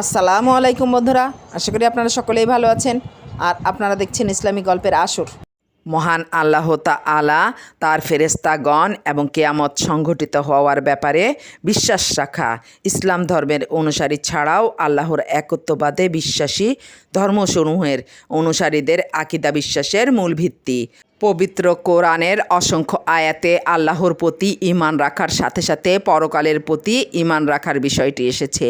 আসসালামু আলাইকুম বন্ধুরা, আশা করি আপনারা সকলেই ভালো আছেন। আর আপনারা দেখছেন ইসলামী গল্পের আসর। মহান আল্লাহ আলা তার ফেরেস্তাগণ এবং কেয়ামত সংঘটিত হওয়ার ব্যাপারে বিশ্বাস রাখা, ইসলাম ধর্মের অনুসারী ছাড়াও আল্লাহর একত্ববাদে বিশ্বাসী ধর্মসমূহের অনুসারীদের আকিদা বিশ্বাসের মূল ভিত্তি। পবিত্র কোরআনের অসংখ্য আয়াতে আল্লাহর প্রতি ঈমান রাখার সাথে সাথে পরকালের প্রতি ঈমান রাখার বিষয়টি এসেছে।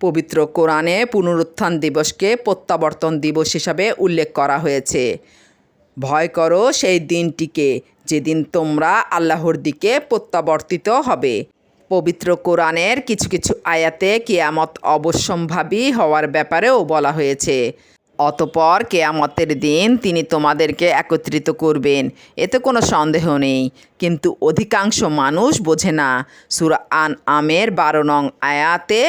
পবিত্র কোরআনে পুনরুত্থান দিবসকে প্রত্যাবর্তন দিবস হিসাবে উল্লেখ করা হয়েছে। ভয় করো সেই দিনটিকে, যেদিন তোমরা আল্লাহর দিকে প্রত্যাবর্তিত হবে। পবিত্র কোরআনের কিছু কিছু আয়াতে কেয়ামত অবশ্যম্ভাবী হওয়ার ব্যাপারেও বলা হয়েছে। অতপর কেয়ামতের দিন তিনি তোমাদেরকে একত্রিত করবেন, এতে কোনো সন্দেহ নেই। কিন্তু অধিকাংশ মানুষ বোঝে না, সুরা আন আমের বারো নং আয়াতে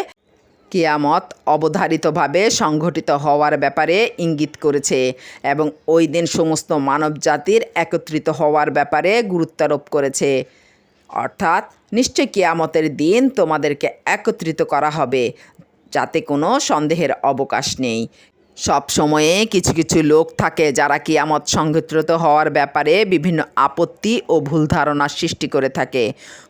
কিয়ামত অবধারিতভাবে সংঘটিত হওয়ার ব্যাপারে ইঙ্গিত করেছে এবং ওই দিন সমস্ত মানব জাতির একত্রিত হওয়ার ব্যাপারে গুরুত্বারোপ করেছে। অর্থাৎ, নিশ্চয় কিয়ামতের দিন তোমাদেরকে একত্রিত করা হবে, যাতে কোনো সন্দেহের অবকাশ নেই। সব সময়ে কিছু কিছু লোক থাকে যারা কিয়ামত সংঘটিত হওয়ার ব্যাপারে বিভিন্ন আপত্তি ও ভুল ধারণা সৃষ্টি করে থাকে।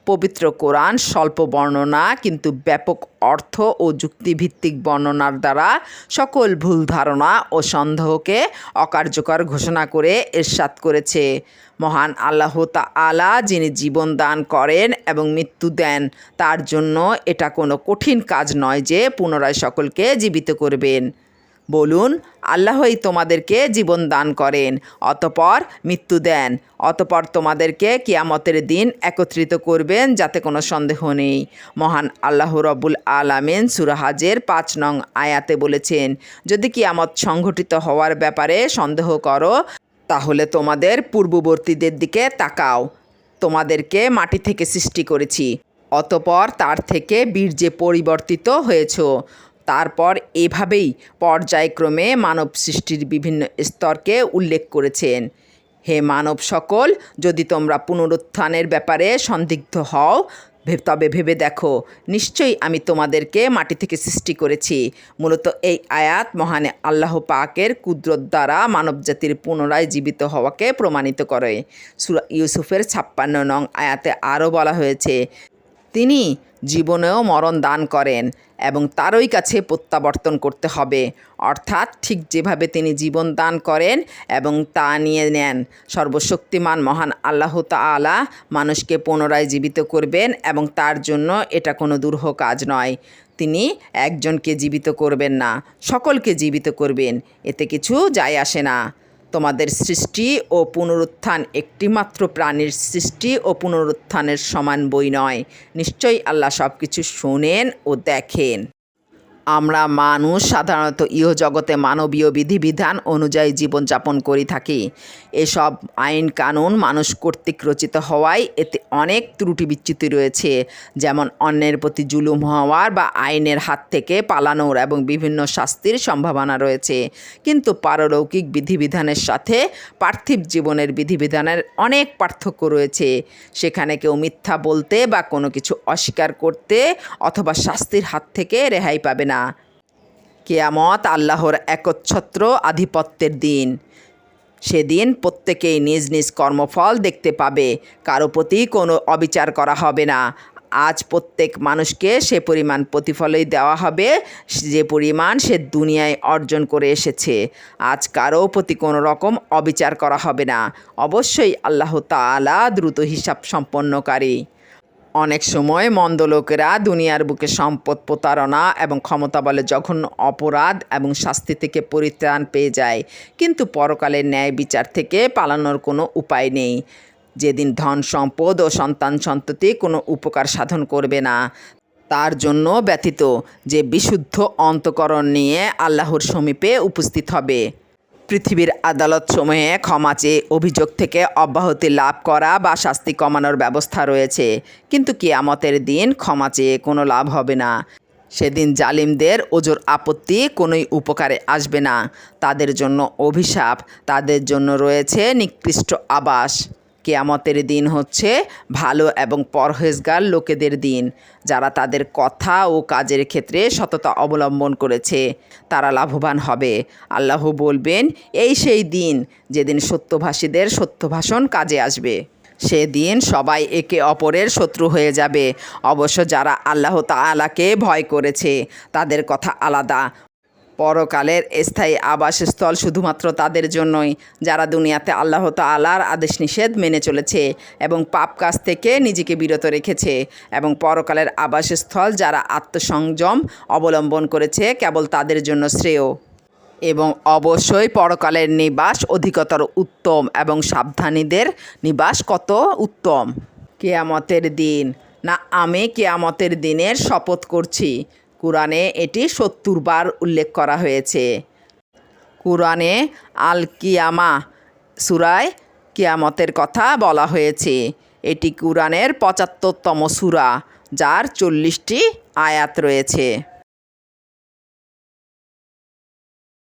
পবিত্র কোরআন স্বল্প বর্ণনা কিন্তু ব্যাপক অর্থ ও যুক্তিভিত্তিক বর্ণনার দ্বারা সকল ভুল ধারণা ও সন্দেহকে অকার্যকর ঘোষণা করে এরশাদ করেছে। মহান আল্লাহ আলা যিনি জীবন দান করেন এবং মৃত্যু দেন, তার জন্য এটা কোনো কঠিন কাজ নয় যে পুনরায় সকলকে জীবিত করবেন। বলুন, আল্লাহই তোমাদেরকে জীবন দান করেন, অতপর মৃত্যু দেন, অতপর তোমাদেরকে কিয়ামতের দিন একত্রিত করবেন যাতে কোনো সন্দেহ নেই। মহান আল্লাহ রব্বুল আলামিন সুরাহাজের পাঁচ নং আয়াতে বলেছেন, যদি কিয়ামত সংঘটিত হওয়ার ব্যাপারে সন্দেহ করো, তাহলে তোমাদের পূর্ববর্তীদের দিকে তাকাও। তোমাদেরকে মাটি থেকে সৃষ্টি করেছি, অতপর তার থেকে বীর্যে পরিবর্তিত হয়েছ। তারপর এভাবেই পর্যায়ক্রমে মানব সৃষ্টির বিভিন্ন স্তরকে উল্লেখ করেছেন। হে মানব সকল, যদি তোমরা পুনরুত্থানের ব্যাপারে সন্দিগ্ধ হও তবে ভেবে দেখো, নিশ্চয়ই আমি তোমাদেরকে মাটি থেকে সৃষ্টি করেছি। মূলত এই আয়াত মহানে আল্লাহ পাকের কুদরত দ্বারা মানবজাতির পুনরায় জীবিত হওয়াকে প্রমাণিত করে। সুরা ইউসুফের ছাপ্পান্ন নং আয়াতে আরও বলা হয়েছে তিনি জীবনেও মরণ দান করেন এবং তারই কাছে প্রত্যাবর্তন করতে হবে। অর্থাৎ ঠিক যেভাবে তিনি জীবন দান করেন এবং তা নিয়ে নেন, সর্বশক্তিমান মহান আল্লাহ তাআলা মানুষকে পুনরায় জীবিত করবেন এবং তার জন্য এটা কোনো দুরূহ কাজ নয়। তিনি একজনকে জীবিত করবেন না, সকলকে জীবিত করবেন, এতে কিছু যায় আসে না। তোমাদের সৃষ্টি ও পুনরুত্থান একটিমাত্র প্রাণীর সৃষ্টি ও পুনরুত্থানের সমান বই নয়। নিশ্চয়ই আল্লাহ সব কিছু শোনেন ও দেখেন। আমরা মানুষ, সাধারণত ইহজগতে মানবীয় বিধিবিধান অনুযায়ী জীবনযাপন করি থাকি। এসব আইন কানুন মানুষ কর্তৃক রচিত হওয়ায় এতে অনেক ত্রুটি বিচ্যুতি রয়েছে, যেমন অন্যের প্রতি জুলুম হওয়ার বা আইনের হাত থেকে পালানোর এবং বিভিন্ন শাস্তির সম্ভাবনা রয়েছে। কিন্তু পারলৌকিক বিধিবিধানের সাথে পার্থিব জীবনের বিধিবিধানের অনেক পার্থক্য রয়েছে। সেখানে কেউ মিথ্যা বলতে বা কোনো কিছু অস্বীকার করতে অথবা শাস্তির হাত থেকে রেহাই পাবে না। কেয়ামত আল্লাহর একচ্ছত্র আধিপত্যের দিন। সেদিন প্রত্যেকেই নিজ নিজ কর্মফল দেখতে পাবে, কারও প্রতি কোনো অবিচার করা হবে না। আজ প্রত্যেক মানুষকে সে পরিমাণ প্রতিফলই দেওয়া হবে, যে পরিমাণ সে দুনিয়ায় অর্জন করে এসেছে। আজ কারও প্রতি কোনো রকম অবিচার করা হবে না। অবশ্যই আল্লাহ তাআলা দ্রুত হিসাব সম্পন্নকারী অনেক সময় মন্দ লোকেরা দুনিয়ার বুকে সম্পদ প্রতারণা এবং ক্ষমতা বলে যখন অপরাধ এবং শাস্তি থেকে পরিত্রাণ পেয়ে যায়। কিন্তু পরকালের ন্যায় বিচার থেকে পালানোর কোনো উপায় নেই। যেদিন ধন সম্পদ ও সন্তান সন্ততি কোনো উপকার সাধন করবে না, তার জন্য ব্যতীত যে বিশুদ্ধ অন্তকরণ নিয়ে আল্লাহর সমীপে উপস্থিত হবে। পৃথিবীর আদালত সময়ে ক্ষমা চেয়ে অভিযোগ থেকে অব্যাহতি লাভ করা বা শাস্তি কমানোর ব্যবস্থা রয়েছে। কিন্তু কেয়ামতের দিন ক্ষমা চেয়ে কোনো লাভ হবে না। সেদিন জালিমদের ওজোর আপত্তি কোনোই উপকারে আসবে না। তাদের জন্য অভিশাপ, তাদের জন্য রয়েছে নিকৃষ্ট আবাস। কেয়ামতের দিন হচ্ছে ভালো এবং পরহেজগার লোকেদের দিন, যারা তাদের কথা ও কাজের ক্ষেত্রে সততা অবলম্বন করেছে, তারা লাভবান হবে। আল্লাহ বলবেন, এই সেই দিন যেদিন সত্যভাষীদের সত্যভাষণ কাজে আসবে। সেদিন সবাই একে অপরের শত্রু হয়ে যাবে। অবশ্য যারা আল্লাহ তাআলাকে ভয় করেছে, তাদের কথা আলাদা। পরকালের স্থায়ী আবাসস্থল শুধুমাত্র তাদের জন্যই, যারা দুনিয়াতে আল্লাহ তাআলার আদেশ নিষেধ মেনে চলেছে এবং পাপ কাজ থেকে নিজেকে বিরত রেখেছে এবং পরকালের আবাসস্থল যারা আত্মসংযম অবলম্বন করেছে কেবল তাদের জন্য শ্রেয়। এবং অবশ্যই পরকালের নিবাস অধিকতর উত্তম এবং সাবধানীদের নিবাস কত উত্তম। কেয়ামতের দিন, না আমি কেয়ামতের দিনের শপথ করছি কোরআনে এটি সত্তর বার উল্লেখ করা হয়েছে। কোরআনে আল কিয়ামা সুরায় কিয়ামতের কথা বলা হয়েছে। এটি কোরআনের পঁচাত্তরতম সুরা, যার চল্লিশটি আয়াত রয়েছে।